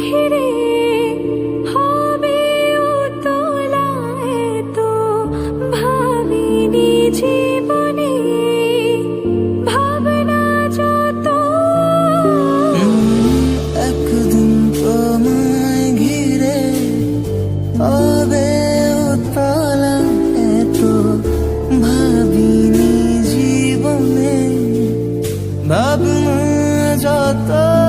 ঘিরে হবে উতলা এত ভাবিনি জীবনে ভাবনা যত। ঘিরে জীবনে ভাবনা যত।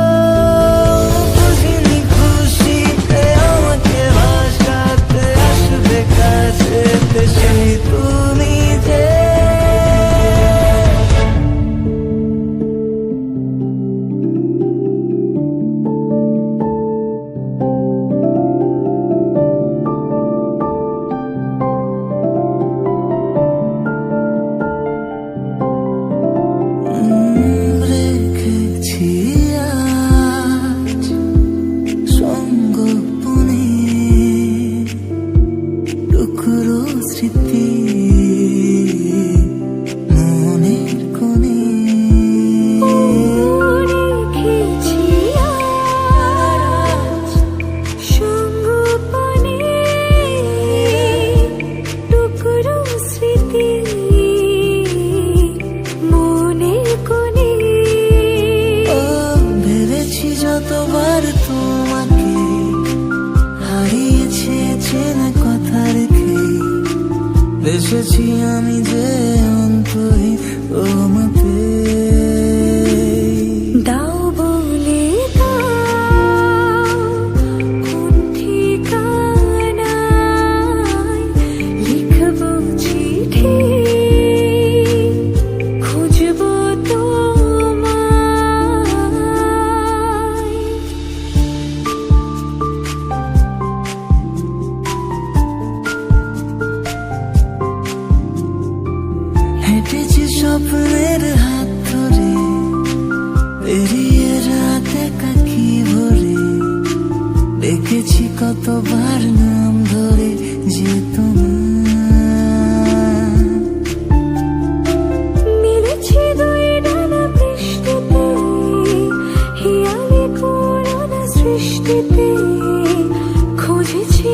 বেসেছি আমি যে অন্তরে তোমাতে। কতবার নাম ধরে যে তোমার মিলেছি দুই ডানা বৃষ্টিতে হিয়ালি করোনা সৃষ্টিতে। খুঁজেছি